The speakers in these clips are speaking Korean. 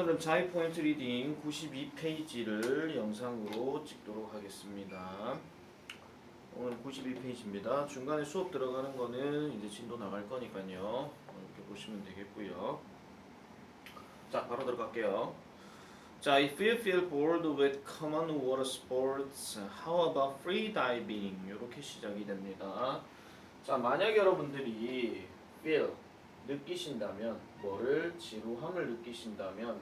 오늘은 자이 포인트 리딩 92페이지를 영상으로 찍도록 하겠습니다. 오늘 92페이지입니다. 중간에 수업 들어가는 거는 이제 진도 나갈 거니까요. 이렇게 보시면 되겠고요. 자, 바로 들어갈게요. 자, if you feel bored with common water sports, how about free diving? 이렇게 시작이 됩니다. 자, 만약 여러분들이 feel 느끼신다면 뭐를 지루함을 느끼신다면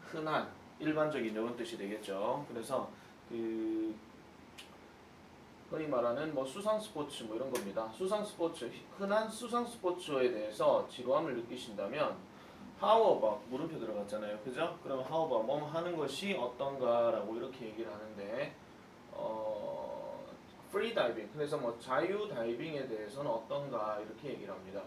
흔한 일반적인 이런 뜻이 되겠죠. 그래서 그 흔히 말하는 뭐 수상 스포츠 뭐 이런 겁니다. 수상 스포츠 흔한 수상 스포츠에 대해서 지루함을 느끼신다면 about 물음표 들어갔잖아요. 그죠? how about 뭐 하는 것이 어떤가라고 이렇게 얘기를 하는데 어 free diving 그래서 뭐 자유 다이빙에 대해서는 어떤가 이렇게 얘기를 합니다.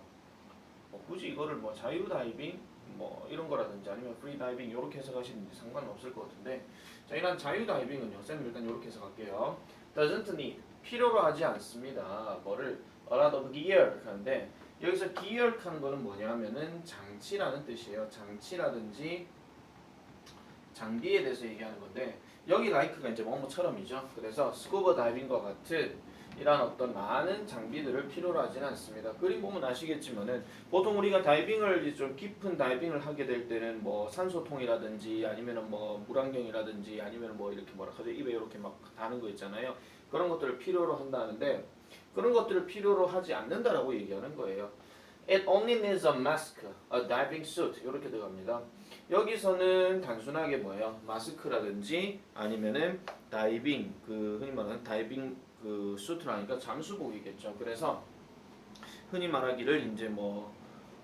뭐 굳이 이거를 뭐 자유 다이빙 뭐 이런 거라든지 아니면 프리 다이빙 이렇게 해석하시는지 상관없을 것 같은데 자 이런 자유 다이빙은요 쌤 일단 이렇게 해석할게요. Doesn't need 필요로 하지 않습니다. 뭐를 a lot of gear 하는데 여기서 하는 거는 뭐냐면은 장치라는 뜻이에요. 장치라든지 장비에 대해서 얘기하는 건데 여기 like가 이제 뭐뭐처럼이죠. 그래서 스쿠버 다이빙과 같은 이런 어떤 많은 장비들을 필요로 하지는 않습니다. 그림 보면 아시겠지만은 보통 우리가 다이빙을 좀 깊은 다이빙을 하게 될 때는 뭐 산소통이라든지 아니면은 뭐 물안경이라든지 아니면은 뭐 이렇게 뭐라 하죠 입에 이렇게 막 다는 거 있잖아요. 그런 것들을 필요로 한다는데 그런 것들을 필요로 하지 않는다라고 얘기하는 거예요. It only needs a mask, a diving suit 이렇게 들어갑니다. 여기서는 단순하게 뭐예요? 마스크라든지 아니면은 다이빙 그 흔히 말하는 다이빙 그 수트라니까 잠수복이겠죠. 그래서 흔히 말하기를 이제 뭐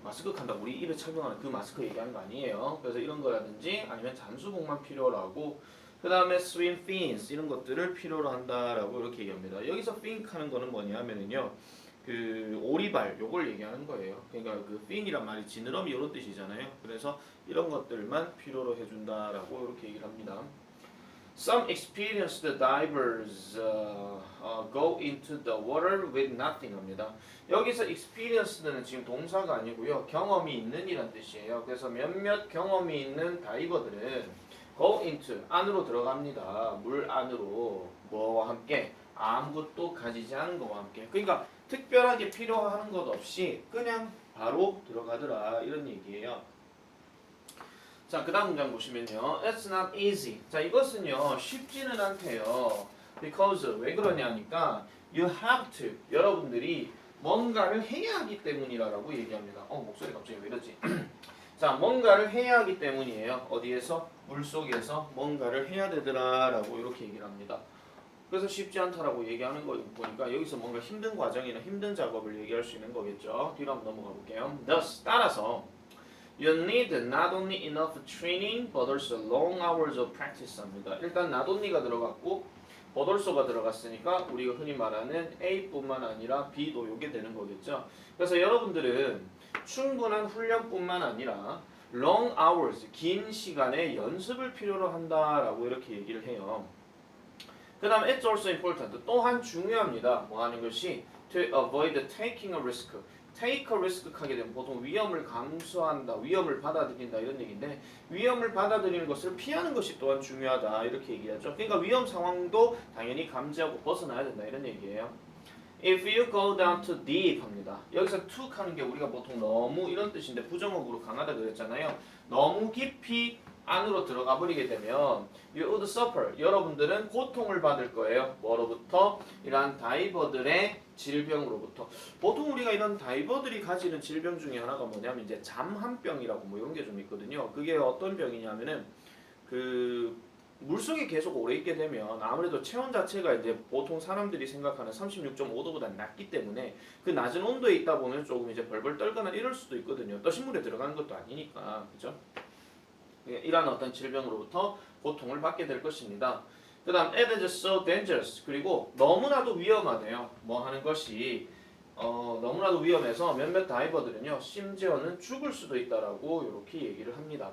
마스크 한다고 우리 입에 착용하는 그 마스크 얘기하는 거 아니에요. 그래서 이런 거라든지 아니면 잠수복만 필요로 하고 그 다음에 swim fins 이런 것들을 필요로 한다라고 이렇게 얘기합니다. 여기서 fin 하는 거는 뭐냐면은요. 그 오리발 요걸 얘기하는 거예요. 그러니까 그 fin이란 말이 지느러미 이런 뜻이잖아요. 그래서 이런 것들만 필요로 해준다라고 이렇게 얘기를 합니다. Some experienced divers uh, uh, go into the water with nothing 합니다. 여기서 experienced는 지금 동사가 아니고요. 경험이 있는 이란 뜻이에요. 그래서 몇몇 경험이 있는 다이버들은 go into 안으로 들어갑니다. 물 안으로 뭐와 함께 아무것도 가지지 않은 것과 함께. 그러니까 특별하게 필요한 것 없이 그냥 바로 들어가더라 이런 얘기예요. 자, 그 다음 문장 보시면요. It's not easy. 자, 이것은요, 쉽지는 않대요. Because, 왜 그러냐니까, you have to. 여러분들이 뭔가를 해야 하기 때문이라고 얘기합니다. 어, 목소리 갑자기 왜 이러지? 자, 뭔가를 해야 하기 때문이에요. 어디에서? 물 속에서 뭔가를 해야 되더라라고 이렇게 얘기를 합니다. 그래서 쉽지 않다라고 얘기하는 거 보니까 여기서 뭔가 힘든 과정이나 힘든 작업을 얘기할 수 있는 거겠죠. 뒤로 한번 넘어가 볼게요. Thus, 따라서 You need not only enough training but also long hours of practice 합니다. 일단 not only가 들어갔고 but also가 들어갔으니까 우리가 흔히 말하는 A뿐만 아니라 B도 요게 되는 거겠죠. 그래서 여러분들은 충분한 훈련뿐만 아니라 long hours, 긴 시간의 연습을 필요로 한다라고 이렇게 얘기를 해요. 그 다음 it's also important, 또한 중요합니다. 뭐 하는 것이 to avoid taking a risk. A risk 하게 되면 보통 위험을 감수한다, 위험을 받아들인다 이런 얘기인데 위험을 받아들이는 것을 피하는 것이 또한 중요하다 이렇게 얘기하죠. 그러니까 위험 상황도 당연히 감지하고 벗어나야 된다 이런 얘기예요. If you go down to deep 합니다. 여기서 to 하는 게 우리가 보통 너무 이런 뜻인데 부정어구로 강하다 그랬잖아요. 너무 깊이 안으로 들어가 버리게 되면 you would suffer. 여러분들은 고통을 받을 거예요. 뭐로부터? 이러한 다이버들의 질병으로부터. 보통 우리가 이런 다이버들이 가지는 질병 중에 하나가 뭐냐면 이제 잠한병이라고 뭐 이런 게 좀 있거든요. 그게 어떤 병이냐면은 그 물속에 계속 오래 있게 되면 아무래도 체온 자체가 이제 보통 사람들이 생각하는 36.5도보다 낮기 때문에 그 낮은 온도에 있다 보면 조금 이제 벌벌 떨거나 이럴 수도 있거든요. 떠신 물에 들어가는 것도 아니니까 그죠? 이러한 어떤 질병으로부터 고통을 받게 될 것입니다. 그 다음 it is so dangerous 그리고 너무나도 위험하대요. 뭐 하는 것이 어, 너무나도 위험해서 몇몇 다이버들은요 심지어는 죽을 수도 있다라고 이렇게 얘기를 합니다.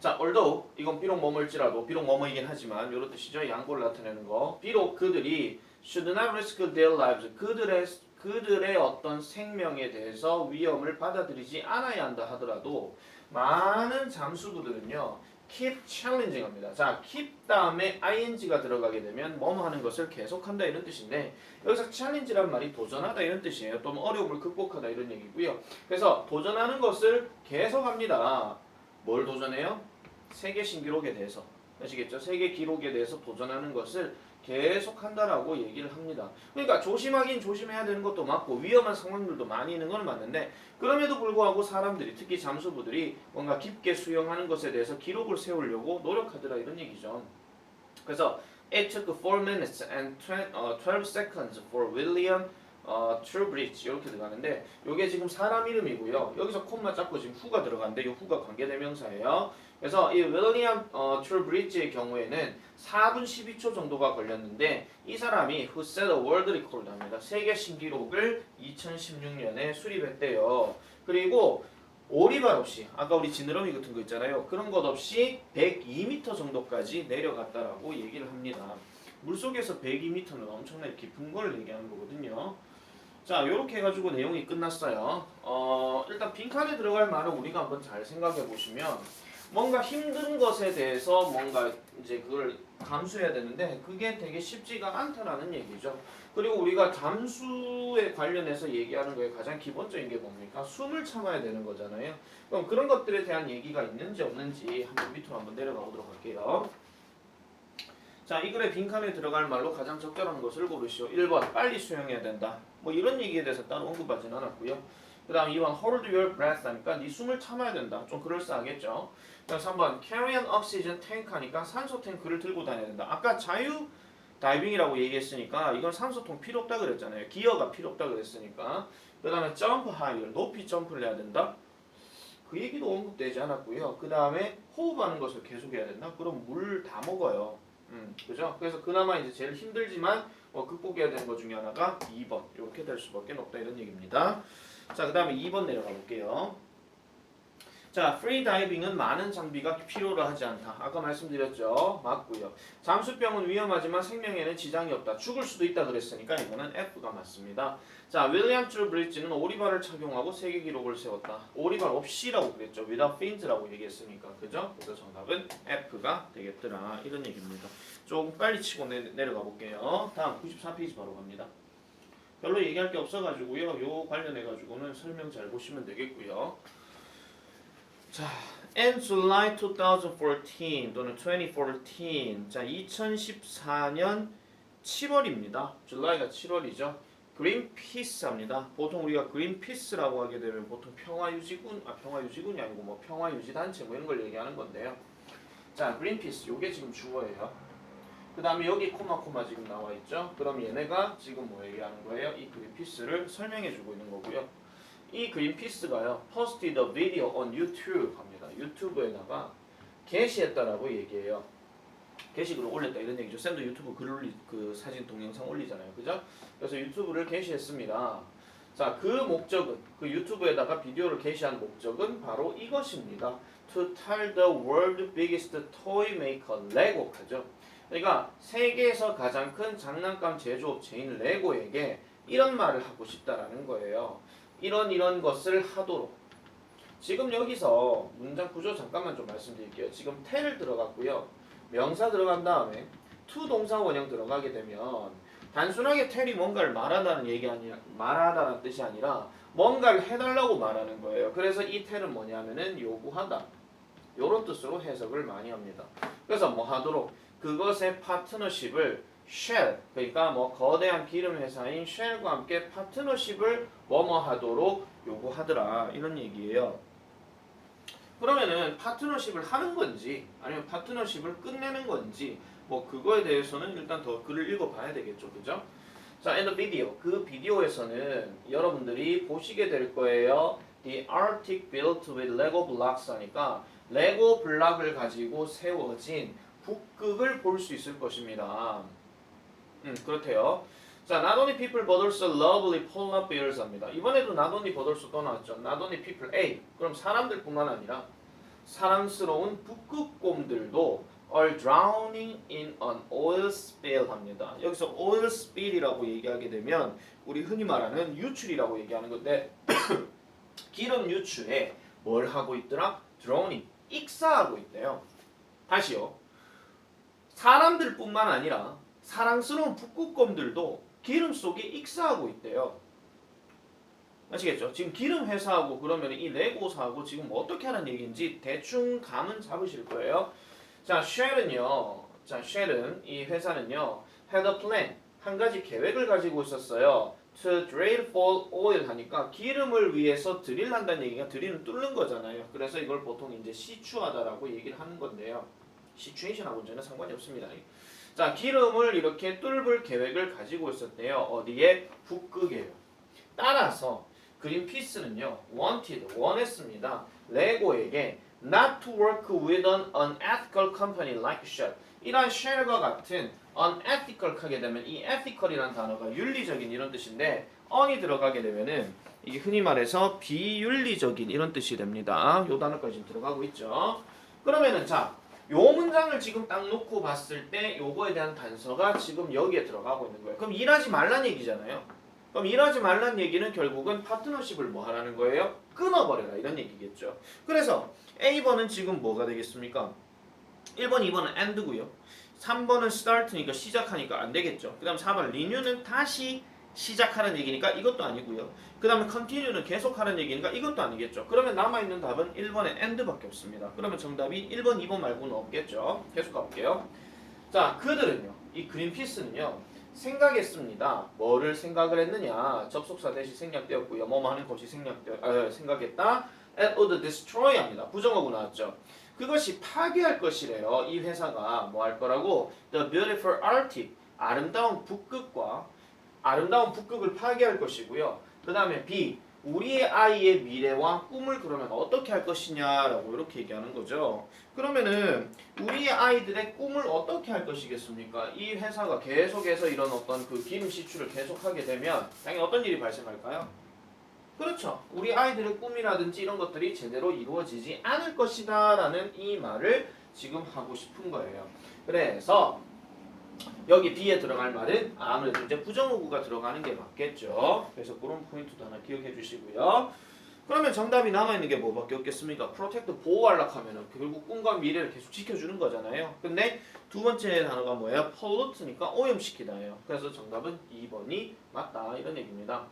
자, although 이건 비록 뭐뭐일지라도 비록 뭐뭐이긴 하지만 이런 뜻이죠. 양보를 나타내는 거. 비록 그들이 should not risk their lives 그들의 그들의 어떤 생명에 대해서 위험을 받아들이지 않아야 한다 하더라도 많은 잠수부들은요. Keep challenging 합니다. 자, keep 다음에 ing가 들어가게 되면 뭐뭐 하는 것을 계속한다 이런 뜻인데 여기서 challenge란 말이 도전하다 이런 뜻이에요. 또는 어려움을 극복하다 이런 얘기고요. 그래서 도전하는 것을 계속합니다. 뭘 도전해요? 세계 신기록에 대해서. 아시겠죠? 세계 기록에 대해서 도전하는 것을 계속 한다라고 얘기를 합니다. 그러니까 조심하긴 조심해야 되는 것도 맞고 위험한 상황들도 많이 있는 건 맞는데 그럼에도 불구하고 사람들이 특히 잠수부들이 뭔가 깊게 수영하는 것에 대해서 기록을 세우려고 노력하더라 이런 얘기죠. 그래서 it took 4 minutes and 12, 어, 12 seconds for William 어, Trubridge 이렇게 들어가는데 이게 지금 사람 이름이고요. 여기서 콤마 잡고 지금 후가 들어가는데 이 후가 관계대명사예요. 그래서 이 윌리엄 어, 트루브리지의 경우에는 4분 12초 정도가 걸렸는데 이 사람이 who set a world record 합니다. 세계 신기록을 2016년에 수립했대요. 그리고 오리발 없이 아까 우리 지느러미 같은 거 있잖아요. 그런 것 없이 102m 정도까지 내려갔다라고 얘기를 합니다. 물속에서 102m는 엄청나게 깊은 걸 얘기하는 거거든요. 자, 이렇게 해가지고 내용이 끝났어요. 어, 일단 빈칸에 들어갈 말을 우리가 한번 잘 생각해 보시면 뭔가 힘든 것에 대해서 뭔가 이제 그걸 감수해야 되는데 그게 되게 쉽지가 않다라는 얘기죠. 그리고 우리가 잠수에 관련해서 얘기하는 거에 가장 기본적인 게 뭡니까? 숨을 참아야 되는 거잖아요. 그럼 그런 것들에 대한 얘기가 있는지 없는지 한번 밑으로 한번 내려가 보도록 할게요. 자, 이 글의 빈칸에 들어갈 말로 가장 적절한 것을 고르시오. 1번, 빨리 수영해야 된다. 뭐 이런 얘기에 대해서 따로 언급하진 않았고요. 그 다음 2번, hold your breath 하니까 네 숨을 참아야 된다. 좀 그럴싸하겠죠. 그 다음 3번, carry an oxygen tank 하니까 산소 탱크를 들고 다녀야 된다. 아까 자유 다이빙이라고 얘기했으니까 이건 산소통 필요 없다 그랬잖아요. 기어가 필요 없다 그랬으니까. 그 다음에 jump higher, 높이 점프를 해야 된다. 그 얘기도 언급되지 않았고요. 그 다음에 호흡하는 것을 계속해야 된다. 그럼 물 다 먹어요. 음, 그죠? 그래서 그나마 이제 제일 힘들지만 어, 극복해야 되는 것 중에 하나가 2번 이렇게 될 수밖에 없다 이런 얘기입니다. 자, 그 다음에 2번 내려가 볼게요. 자, 프리 다이빙은 많은 장비가 필요로 하지 않다. 아까 말씀드렸죠. 맞고요. 잠수병은 위험하지만 생명에는 지장이 없다. 죽을 수도 있다 그랬으니까 이거는 F가 맞습니다. 자, 윌리엄 트루브리지는 오리발을 착용하고 세계 기록을 세웠다. 오리발 없이라고 그랬죠. without fins라고 얘기했으니까. 그죠? 그래서 정답은 F가 되겠더라. 이런 얘기입니다. 조금 빨리 치고 내, 내려가 볼게요. 다음 94페이지 바로 갑니다. 별로 얘기할 게 없어가지고요. 요 관련해가지고는 설명 잘 보시면 되겠고요. 자, in July 2014 또는 2014, 자 2014년 7월입니다. 줄라이가 7월이죠. 그린피스합니다. 보통 우리가 그린피스라고 하게 되면 보통 평화유지군, 아 평화유지군이 아니고 뭐 평화유지단체 뭐 이런 걸 얘기하는 건데요. 자, 그린피스, 요게 지금 주어예요. 그 다음에 여기 코마 코마 지금 나와 있죠. 그럼 얘네가 지금 뭐 얘기하는 거예요? 이 그린피스를 설명해 주고 있는 거고요. 이 그린피스가요. posted a video on YouTube 합니다. 유튜브에다가 게시했다라고 얘기해요. 게시글을 올렸다 이런 얘기죠. 쌤도 유튜브 글 올리 그 사진 동영상 올리잖아요. 그죠? 그래서 유튜브를 게시했습니다. 자, 그 목적은 그 유튜브에다가 비디오를 게시한 목적은 바로 이것입니다. To tell the world biggest toy maker 레고카죠. 그러니까 세계에서 가장 큰 장난감 제조업체인 레고에게 이런 말을 하고 싶다라는 거예요. 이런 이런 것을 하도록. 지금 여기서 문장 구조 잠깐만 좀 말씀드릴게요. 지금 테를 들어갔고요. 명사 들어간 다음에 to 동사 원형 들어가게 되면 단순하게 텔이 뭔가를 말하다는 얘기 아니라 말하다는 뜻이 아니라 뭔가를 해달라고 말하는 거예요. 그래서 이 텔은 뭐냐면은 요구하다. 요런 뜻으로 해석을 많이 합니다. 그래서 뭐 하도록 그것의 파트너십을 shell 그러니까 뭐 거대한 기름 회사인 shell과 함께 파트너십을 뭐뭐 하도록 요구하더라 이런 얘기예요. 그러면은 파트너십을 하는 건지 아니면 파트너십을 끝내는 건지 뭐 그거에 대해서는 일단 더 글을 읽어봐야 되겠죠, 그죠? 자, the video 그 비디오에서는 여러분들이 보시게 될 거예요. The Arctic built with Lego blocks 하니까 레고 블락을 가지고 세워진 북극을 볼 수 있을 것입니다. 음, 그렇대요. 자, not only people but also lovely polar bears 합니다. 이번에도 not only but also 또 나왔죠. not only people A. 그럼 사람들뿐만 아니라 사랑스러운 북극곰들도 are drowning in an oil spill 합니다. 여기서 oil spill이라고 얘기하게 되면 우리 흔히 말하는 유출이라고 얘기하는 건데 기름 유출에 뭘 하고 있더라? 드론이 익사하고 있대요. 다시요. 사람들뿐만 아니라 사랑스러운 북극곰들도 기름 속에 익사하고 있대요. 아시겠죠? 지금 기름 회사하고 그러면 이 레고사하고 지금 뭐 어떻게 하는 얘기인지 대충 감은 잡으실 거예요. 자, 쉘은요. 자, 쉘은 이 회사는요. had a plan 한 가지 계획을 가지고 있었어요. to drill for oil 하니까 기름을 위해서 드릴 한다는 얘기가 드릴은 뚫는 거잖아요. 그래서 이걸 보통 이제 시추하다라고 얘기를 하는 건데요. 시츄에이션하고는 전혀 상관이 없습니다. 자, 기름을 이렇게 뚫을 계획을 가지고 있었대요. 어디에? 북극이에요. 따라서 그린피스는요, wanted, 원했습니다. 레고에게 not to work with an unethical company like Shell. 이러한 Shell과 같은 unethical 하게 되면 이 ethical이라는 단어가 윤리적인 이런 뜻인데 on이 들어가게 되면은 이게 흔히 말해서 비윤리적인 이런 뜻이 됩니다. 요 단어까지 들어가고 있죠. 그러면은 자, 요 문장을 지금 딱 놓고 봤을 때 요거에 대한 단서가 지금 여기에 들어가고 있는 거예요. 그럼 일하지 말란 얘기잖아요. 그럼 일하지 말란 얘기는 결국은 파트너십을 뭐 하라는 거예요? 끊어버려라 이런 얘기겠죠. 그래서 A번은 지금 뭐가 되겠습니까? 1번, 2번은 and고요. 3번은 start니까 시작하니까 안 되겠죠. 그 다음 4번 renew는 다시 시작하는 얘기니까 이것도 아니고요. 그 다음에 continue는 계속하는 얘기니까 이것도 아니겠죠. 그러면 남아있는 답은 1번의 and밖에 없습니다. 그러면 정답이 1번, 2번 말고는 없겠죠. 계속 가볼게요. 자, 그들은요. 이 그린피스는요. 생각했습니다. 뭐를 생각을 했느냐? 접속사 대시 생략되었고요. 뭐뭐 하는 것이 생략되어 아, 생각했다. It would destroy 합니다. 부정어구 나왔죠. 그것이 파괴할 것이래요. 이 회사가 뭐 할 거라고? The beautiful Arctic 아름다운 북극과 아름다운 북극을 파괴할 것이고요. 그 다음에 B 우리의 아이의 미래와 꿈을 그러면 어떻게 할 것이냐라고 이렇게 얘기하는 거죠. 그러면은 우리의 아이들의 꿈을 어떻게 할 것이겠습니까? 이 회사가 계속해서 이런 어떤 그 기름 시추를 계속하게 되면 당연히 어떤 일이 발생할까요? 그렇죠. 우리 아이들의 꿈이라든지 이런 것들이 제대로 이루어지지 않을 것이다라는 이 말을 지금 하고 싶은 거예요. 그래서 여기 B에 들어갈 말은 아무래도 이제 부정어구가 들어가는 게 맞겠죠. 그래서 그런 포인트도 하나 기억해 주시고요. 그러면 정답이 남아있는 게 뭐밖에 없겠습니까? 프로텍트 보호하려고 하면은 결국 꿈과 미래를 계속 지켜주는 거잖아요. 근데 두 번째 단어가 뭐예요? pollute니까 오염시키다예요. 그래서 정답은 2번이 맞다 이런 얘기입니다.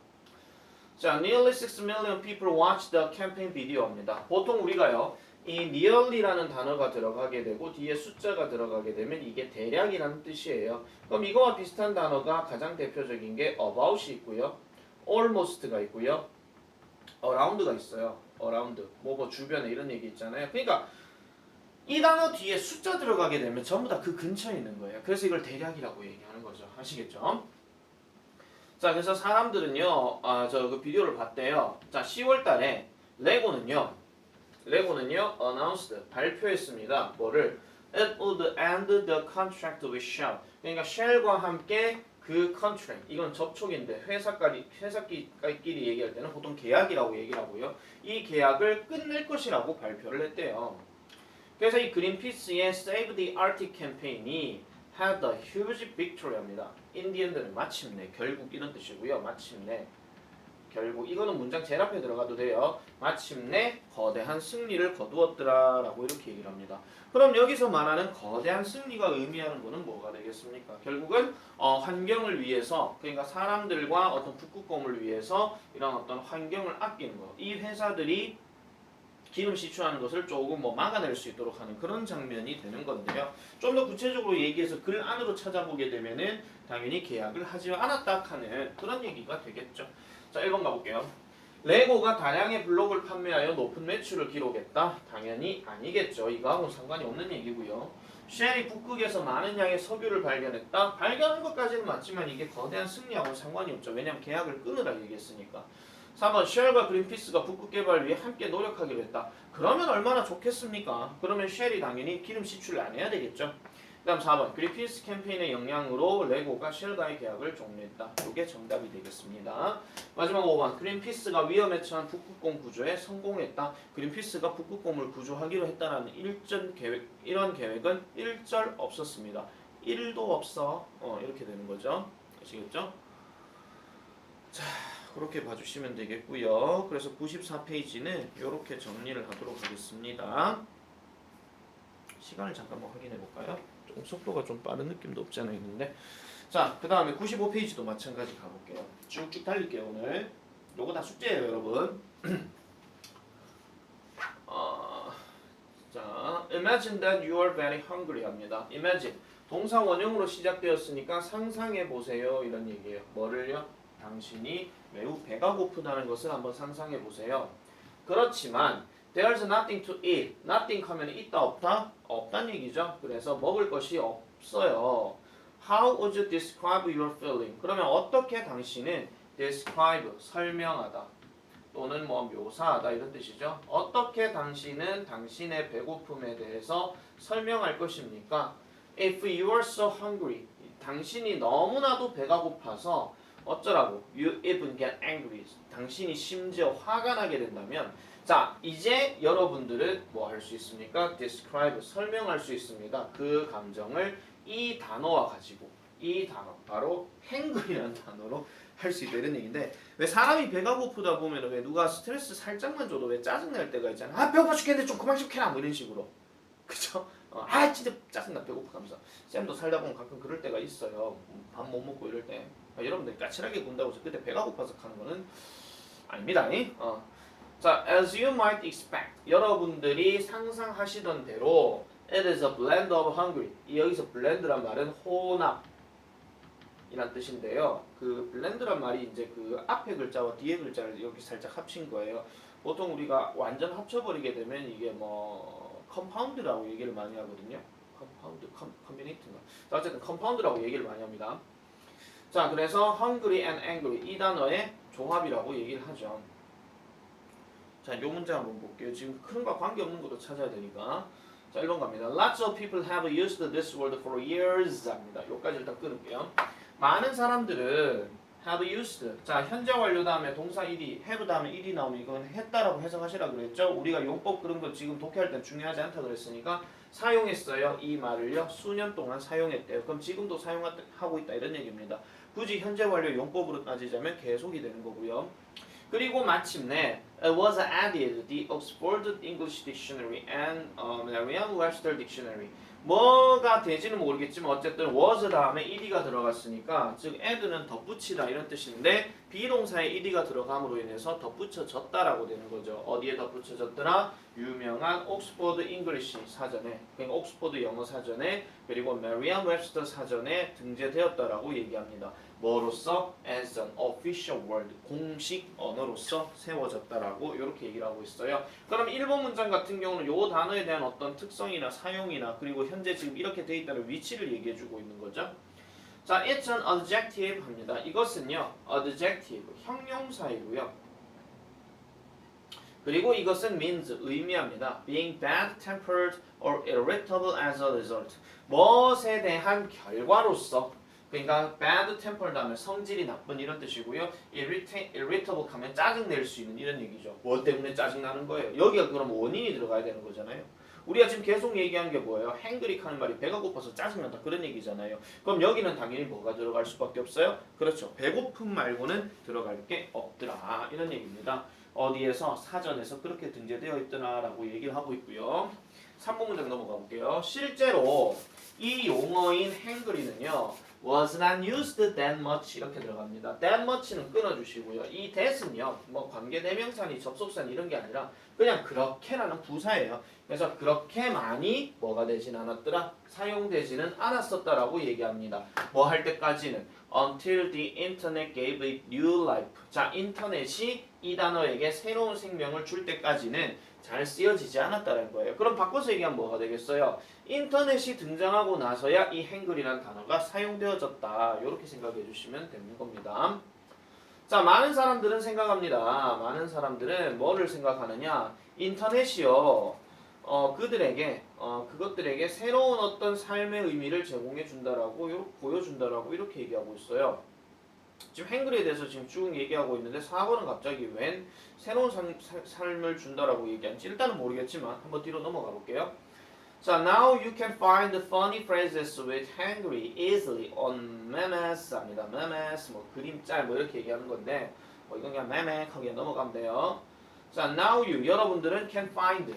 자, nearly 6 million people watched the campaign video입니다. 보통 우리가요, 이 nearly라는 단어가 들어가게 되고 뒤에 숫자가 들어가게 되면 이게 대략이라는 뜻이에요. 그럼 이거와 비슷한 단어가 가장 대표적인 게 about이 있고요, almost가 있고요, around가 있어요. around, 뭐뭐 주변에 이런 얘기 있잖아요. 그러니까 이 단어 뒤에 숫자 들어가게 되면 전부 다 그 근처에 있는 거예요. 그래서 이걸 대략이라고 얘기하는 거죠. 아시겠죠? 자, 그래서 사람들은요, 아, 저 그 비디오를 봤대요. 자, 10월 달에 레고는요, 레고는요, announced, 발표했습니다. 뭐를? It would end the contract with Shell. 그러니까 Shell과 함께 그 contract, 이건 접촉인데 회사끼리, 회사끼리 얘기할 때는 보통 계약이라고 얘기를 하고요. 이 계약을 끝낼 것이라고 발표를 했대요. 그래서 이 그린피스의 Save the Arctic 캠페인이 had a huge victory입니다. 인디언들은 마침내 결국 이런 뜻이고요. 마침내 결국 이거는 문장 제일 앞에 들어가도 돼요. 마침내 거대한 승리를 거두었더라라고 이렇게 얘기를 합니다. 그럼 여기서 말하는 거대한 승리가 의미하는 거는 뭐가 되겠습니까? 결국은 어, 환경을 위해서 그러니까 사람들과 어떤 북극곰을 위해서 이런 어떤 환경을 아끼는 거. 이 회사들이 기름 시추하는 것을 조금 뭐 막아낼 수 있도록 하는 그런 장면이 되는 건데요. 좀 더 구체적으로 얘기해서 글 안으로 찾아보게 되면은 당연히 계약을 하지 않았다 하는 그런 얘기가 되겠죠. 자, 1번 가볼게요. 레고가 다량의 블록을 판매하여 높은 매출을 기록했다? 당연히 아니겠죠. 이거하고는 상관이 없는 얘기고요. 쉘이 북극에서 많은 양의 석유를 발견했다? 발견한 것까지는 맞지만 이게 거대한 승리하고는 상관이 없죠. 왜냐하면 계약을 끊으라 얘기했으니까. 3번 쉘과 그린피스가 북극 개발 위해 함께 노력하기로 했다. 그러면 얼마나 좋겠습니까? 그러면 쉘이 당연히 기름 시출을 안 해야 되겠죠. 그다음 4번 그린피스 캠페인의 영향으로 레고가 쉘과의 계약을 종료했다. 이게 정답이 되겠습니다. 마지막 5번 그린피스가 위험에 처한 북극곰 구조에 성공했다. 그린피스가 북극곰을 구조하기로 했다라는 일전 계획 이런 계획은 일절 없었습니다. 1도 없어. 어, 이렇게 되는 거죠. 아시겠죠? 자, 그렇게 봐주시면 되겠고요. 그래서 94페이지는 이렇게 정리를 하도록 하겠습니다. 시간을 잠깐 만 확인해 볼까요? 좀 속도가 좀 빠른 느낌도 없지 않아 있는데 자, 그 다음에 95페이지도 마찬가지 가볼게요. 쭉쭉 달릴게요 오늘. 요거 다 숙제예요 여러분. 어, 자, imagine that you are very hungry 합니다. imagine 동사 원형으로 시작되었으니까 상상해 보세요 이런 얘기예요. 뭐를요? 당신이 매우 배가 고프다는 것을 한번 상상해 보세요. 그렇지만 there's nothing to eat. nothing 하면 있다 없다? 없단 얘기죠. 그래서 먹을 것이 없어요. How would you describe your feeling? 그러면 어떻게 당신은 describe 설명하다 또는 뭐 묘사하다 이런 뜻이죠. 어떻게 당신은 당신의 배고픔에 대해서 설명할 것입니까? If you are so hungry, 당신이 너무나도 배가 고파서 어쩌라고? You even get angry. 당신이 심지어 화가 나게 된다면 자 이제 여러분들은 뭐 할 수 있습니까? describe 설명할 수 있습니다. 그 감정을 이 단어와 가지고 이 단어 바로 hangry라는 단어로 할 수 있다 이런 얘기인데 왜 사람이 배가 고프다 보면 왜 누가 스트레스 살짝만 줘도 왜 짜증 날 때가 있잖아. 아 배고파 죽겠는데 좀 그만 좀 해라 뭐 이런 식으로 그쵸? 어, 아 진짜 짜증나 배고파 하면서 쌤도 살다 보면 가끔 그럴 때가 있어요. 밥 못 먹고 이럴 때 아, 여러분들 까칠하게 군다고 해서 그때 배가 고파서 하는 거는 아닙니다. 이? 어. 자, as you might expect, 여러분들이 상상하시던 대로 it is a blend of hungry. 이 여기서 blend란 말은 혼합. 이란 뜻인데요. 그 blend란 말이 이제 그 앞에 글자와 뒤에 글자를 여기 살짝 합친 거예요. 보통 우리가 완전 합쳐버리게 되면 이게 뭐 컴파운드라고 얘기를 많이 하거든요. 컴파운드, 컴, 컴비네이트인가. 자, 어쨌든 컴파운드라고 얘기를 많이 합니다. 자, 그래서 hungry and angry 이 단어의 종합이라고 얘기를 하죠. 자, 요 문제 한번 볼게요. 지금 큰과 관계없는 것도 찾아야 되니까. 자, 1번 갑니다. Lots of people have used this word for years. 합니다. 요까지 일단 끊을게요. 많은 사람들은 have used. 자, 현재 완료 다음에 동사 1이, have 다음에 1이 나오면 이건 했다라고 해석하시라 그랬죠? 우리가 용법 그런 거 지금 독해할 땐 중요하지 않다 그랬으니까 사용했어요. 이 말을요. 수년 동안 사용했대요. 그럼 지금도 사용하고 있다 이런 얘기입니다. 굳이 현재 완료 용법으로 따지자면 계속이 되는 거고요. 그리고 마침내 was added the Oxford English Dictionary and uh, Merriam-Webster Dictionary. 뭐가 되지는 모르겠지만 어쨌든 was 다음에 ed가 들어갔으니까 즉 add는 덧붙이다 이런 뜻인데 비동사에 ed가 들어감으로 인해서 덧붙여졌다라고 되는 거죠. 어디에 덧붙여졌더라? 유명한 옥스포드 잉글리시 사전에 그러니까 옥스포드 영어 사전에 그리고 메리엄 웹스터 사전에 등재되었다라고 얘기합니다. 뭐로서 as an official word 공식 언어로서 세워졌다라고 이렇게 얘기를 하고 있어요. 그럼 일본 문장 같은 경우는 요 단어에 대한 어떤 특성이나 사용이나 그리고 현재 지금 이렇게 돼 있다는 위치를 얘기해 주고 있는 거죠. 자, it's an adjective 합니다. 이것은요, adjective 형용사이고요. 그리고 이것은 means 의미합니다. being bad-tempered or irritable as a result. 무엇에 대한 결과로서 그러니까 bad tempered 하면 성질이 나쁜 이런 뜻이고요. irrita- irritable 하면 짜증 낼 수 있는 이런 얘기죠. 뭐 때문에 짜증 나는 거예요? 여기가 그럼 원인이 들어가야 되는 거잖아요. 우리가 지금 계속 얘기한 게 뭐예요? 행그릭 하는 말이 배가 고파서 짜증난다 그런 얘기잖아요. 그럼 여기는 당연히 뭐가 들어갈 수밖에 없어요? 그렇죠. 배고픔 말고는 들어갈 게 없더라 이런 얘기입니다. 어디에서 사전에서 그렇게 등재되어 있더라라고 얘기를 하고 있고요. 3번 문장 넘어가 볼게요. 실제로 이 용어인 행그리는요. Was not used that much 이렇게 들어갑니다. that much는 끊어주시고요. 이 that은요. 뭐 관계 대명사니 접속사니 이런 게 아니라 그냥 그렇게라는 부사예요. 그래서 그렇게 많이 뭐가 되진 않았더라? 사용되지는 않았었다라고 얘기합니다. 뭐 할 때까지는 until the internet gave it new life. 자, 인터넷이 이 단어에게 새로운 생명을 줄 때까지는 잘 쓰여지지 않았다는 거예요. 그럼 바꿔서 얘기하면 뭐가 되겠어요? 인터넷이 등장하고 나서야 이 행글이라는 단어가 사용되어졌다. 이렇게 생각해 주시면 되는 겁니다. 자, 많은 사람들은 생각합니다. 많은 사람들은 뭐를 생각하느냐? 인터넷이요. 어, 그들에게 어, 그것들에게 새로운 어떤 삶의 의미를 제공해 준다라고 요- 보여준다라고 이렇게 얘기하고 있어요. 지금 행글에 대해서 지금 쭉 얘기하고 있는데 4번은 갑자기 웬 새로운 삶, 살- 삶을 준다라고 얘기하는지 일단은 모르겠지만 한번 뒤로 넘어가 볼게요. 자, now you can find the funny phrases with hungry easily on memes 합니다. memes 뭐 그림짤 뭐 이렇게 얘기하는 건데 뭐 이건 그냥 매매하게 넘어가면 돼요. 자, now you 여러분들은 can find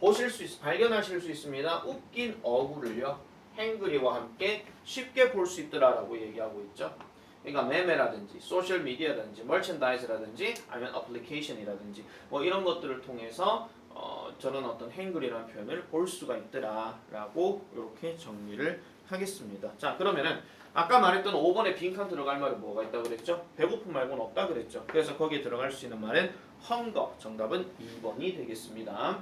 보실 수 있, 발견하실 수 있습니다. 웃긴 어구를요. 행그리와 함께 쉽게 볼 수 있더라라고 얘기하고 있죠. 그러니까 매매라든지 소셜 미디어라든지 멀천다이즈라든지 아니면 어플리케이션이라든지 뭐 이런 것들을 통해서 어, 저런 어떤 행글이라는 표현을 볼 수가 있더라라고 이렇게 정리를 하겠습니다. 자 그러면은 아까 말했던 5번에 빈칸 들어갈 말은 뭐가 있다 그랬죠? 배고픔 말고는 없다 그랬죠. 그래서 거기에 들어갈 수 있는 말은 헝거. 정답은 2번이 되겠습니다.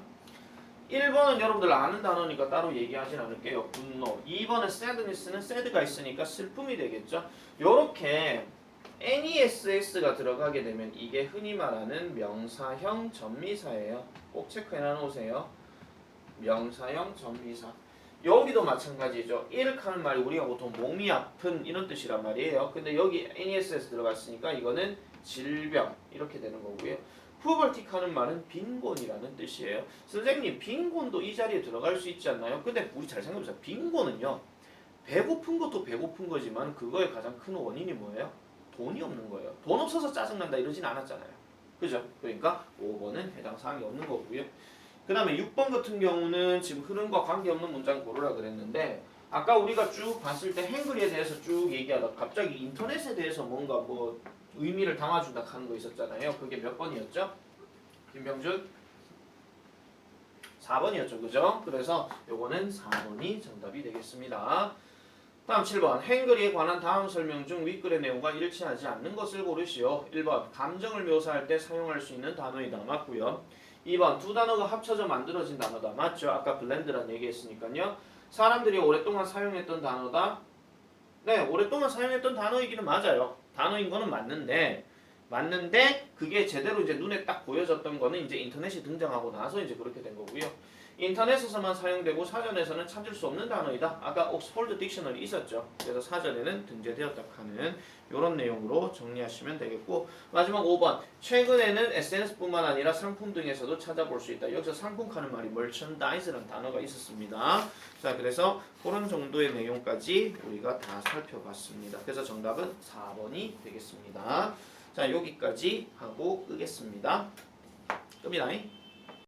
1번은 여러분들 아는 단어니까 따로 얘기하진 않을게요. 분노. 2번은 sadness는 sad가 있으니까 슬픔이 되겠죠. 요렇게 NESS가 들어가게 되면 이게 흔히 말하는 명사형 전미사예요. 꼭 체크해 놓으세요. 명사형 전미사. 여기도 마찬가지죠. 이렇게 말이 우리가 보통 몸이 아픈 이런 뜻이란 말이에요. 근데 여기 NESS 들어갔으니까 이거는 질병 이렇게 되는 거고요. 푸벌틱하는 말은 빈곤이라는 뜻이에요. 선생님 빈곤도 이 자리에 들어갈 수 있지 않나요? 근데 우리 잘 생각해보세요. 빈곤은요. 배고픈 것도 배고픈 거지만 그거의 가장 큰 원인이 뭐예요? 돈이 없는 거예요. 돈 없어서 짜증난다 이러진 않았잖아요. 그죠? 그러니까 5번은 해당 사항이 없는 거고요. 그 다음에 6번 같은 경우는 지금 흐름과 관계없는 문장 고르라 그랬는데 아까 우리가 쭉 봤을 때 행글에 대해서 쭉 얘기하다 갑자기 인터넷에 대해서 뭔가 뭐 의미를 담아준다 하는 거 있었잖아요. 그게 몇 번이었죠? 김병준? 4번이었죠. 그죠? 그래서 요거는 4번이 정답이 되겠습니다. 다음 7번 행글에 관한 다음 설명 중 윗글의 내용과 일치하지 않는 것을 고르시오. 1번 감정을 묘사할 때 사용할 수 있는 단어이다. 맞고요. 2번 두 단어가 합쳐져 만들어진 단어다. 맞죠? 아까 블렌드란 얘기했으니까요. 사람들이 오랫동안 사용했던 단어다. 네, 오랫동안 사용했던 단어이기는 맞아요. 단어인 거는 맞는데 맞는데 그게 제대로 이제 눈에 딱 보여졌던 거는 이제 인터넷이 등장하고 나서 이제 그렇게 된 거고요. 인터넷에서만 사용되고 사전에서는 찾을 수 없는 단어이다. 아까 옥스폴드 딕셔너리 있었죠. 그래서 사전에는 등재되었다 하는 이런 내용으로 정리하시면 되겠고 마지막 5번 최근에는 SNS뿐만 아니라 상품 등에서도 찾아볼 수 있다. 여기서 상품 하는 말이 merchandise라는 단어가 있었습니다. 자 그래서 그런 정도의 내용까지 우리가 다 살펴봤습니다. 그래서 정답은 4번이 되겠습니다. 자 여기까지 하고 끄겠습니다. 끕니다.